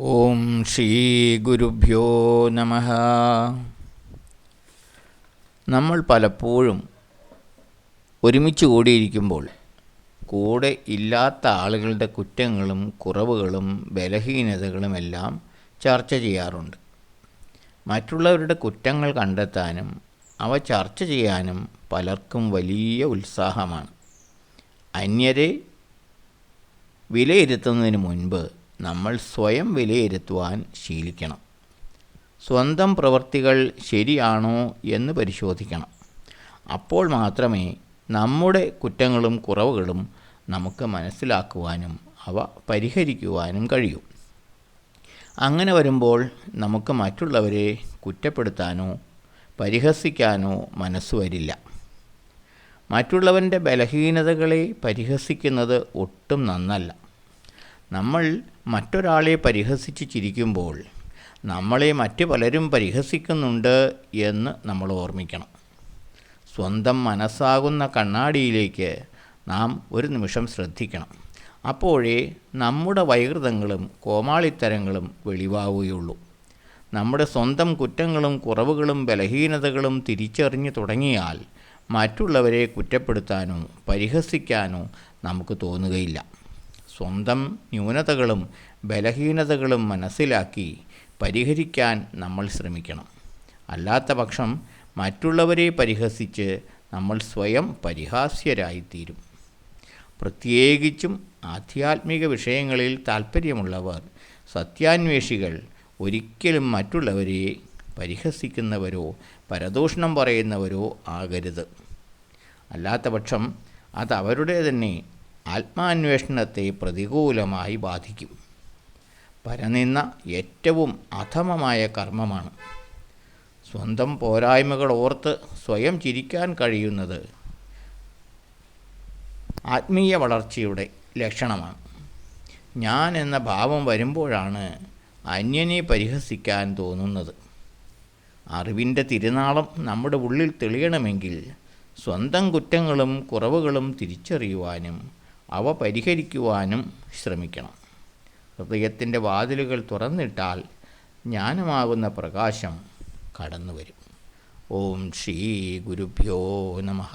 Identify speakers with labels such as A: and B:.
A: ഓം ശ്രീ ഗുരുഭ്യോ നമ. നമ്മൾ പലപ്പോഴും ഒരുമിച്ച് കൂടിയിരിക്കുമ്പോൾ കൂടെ ഇല്ലാത്ത ആളുകളുടെ കുറ്റങ്ങളും കുറവുകളും ബലഹീനതകളുമെല്ലാം ചർച്ച ചെയ്യാറുണ്ട്. മറ്റുള്ളവരുടെ കുറ്റങ്ങൾ കണ്ടെത്താനും അവ ചർച്ച ചെയ്യാനും പലർക്കും വലിയ ഉത്സാഹമാണ്. അന്യരെ വിലയിരുത്തുന്നതിന് മുൻപ് നമ്മൾ സ്വയം വിലയിരുത്തുവാൻ ശീലിക്കണം. സ്വന്തം പ്രവൃത്തികൾ ശരിയാണോ എന്ന് പരിശോധിക്കണം. അപ്പോൾ മാത്രമേ നമ്മുടെ കുറ്റങ്ങളും കുറവുകളും നമുക്ക് മനസ്സിലാക്കുവാനും അവ പരിഹരിക്കുവാനും കഴിയൂ. അങ്ങനെ വരുമ്പോൾ നമുക്ക് മറ്റുള്ളവരെ കുറ്റപ്പെടുത്താനോ പരിഹസിക്കാനോ മനസ്സ് വരില്ല. മറ്റുള്ളവന്റെ ബലഹീനതകളെ പരിഹസിക്കുന്നത് ഒട്ടും നന്നല്ല. നമ്മൾ മറ്റൊരാളെ പരിഹസിച്ച് ചിരിക്കുമ്പോൾ നമ്മളെ മറ്റു പലരും പരിഹസിക്കുന്നുണ്ട് എന്ന് നമ്മൾ ഓർമ്മിക്കണം. സ്വന്തം മനസ്സാകുന്ന കണ്ണാടിയിലേക്ക് നാം ഒരു നിമിഷം ശ്രദ്ധിക്കണം. അപ്പോഴേ നമ്മുടെ വൈകൃതങ്ങളും കോമാളിത്തരങ്ങളും വെളിവാവുകയുള്ളൂ. നമ്മുടെ സ്വന്തം കുറ്റങ്ങളും കുറവുകളും ബലഹീനതകളും തിരിച്ചറിഞ്ഞു തുടങ്ങിയാൽ മറ്റുള്ളവരെ കുറ്റപ്പെടുത്താനോ പരിഹസിക്കാനോ നമുക്ക് തോന്നുകയില്ല. സ്വന്തം ന്യൂനതകളും ബലഹീനതകളും മനസ്സിലാക്കി പരിഹരിക്കാൻ നമ്മൾ ശ്രമിക്കണം. അല്ലാത്ത പക്ഷം മറ്റുള്ളവരെ പരിഹസിച്ച് നമ്മൾ സ്വയം പരിഹാസ്യരായിത്തീരും. പ്രത്യേകിച്ചും ആധ്യാത്മിക വിഷയങ്ങളിൽ താൽപ്പര്യമുള്ളവർ സത്യാന്വേഷികൾ ഒരിക്കലും മറ്റുള്ളവരെ പരിഹസിക്കുന്നവരോ പരദൂഷണം പറയുന്നവരോ ആകരുത്. അല്ലാത്തപക്ഷം അത് അവരുടെ തന്നെ ആത്മാന്വേഷണത്തെ പ്രതികൂലമായി ബാധിക്കും. പരനിന്ന ഏറ്റവും അധമമായ കർമ്മമാണ്. സ്വന്തം പോരായ്മകൾ ഓർത്ത് സ്വയം ചിരിക്കാൻ കഴിയുന്നത് ആത്മീയ വളർച്ചയുടെ ലക്ഷണമാണ്. ഞാൻ എന്ന ഭാവം വരുമ്പോഴാണ് അന്യനെ പരിഹസിക്കാൻ തോന്നുന്നത്. അറിവിന്റെ തിരുനാളം നമ്മുടെ ഉള്ളിൽ തെളിയണമെങ്കിൽ സ്വന്തം കുറ്റങ്ങളും കുറവുകളും തിരിച്ചറിയുവാനും അവ പരിഹരിക്കുവാനും ശ്രമിക്കണം. ഹൃദയത്തിന്റെ വാതിലുകൾ തുറന്നിട്ടാൽ ജ്ഞാനമാകുന്ന പ്രകാശം കടന്നു വരും ഓം ശ്രീ ഗുരുഭ്യോ നമഃ.